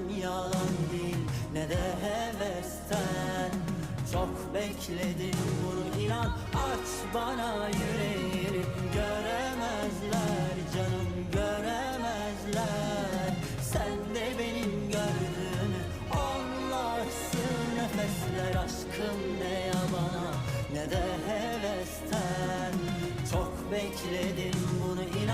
Yalan yalan değil ne de hevesten. Çok bekledim bunu inan aç bana yüreğini. Göremezler canım göremezler. Sen de benim gördüğünü Allah'sın nefesler aşkım ne yabana ne de hevesten. Çok bekledim bunu inan.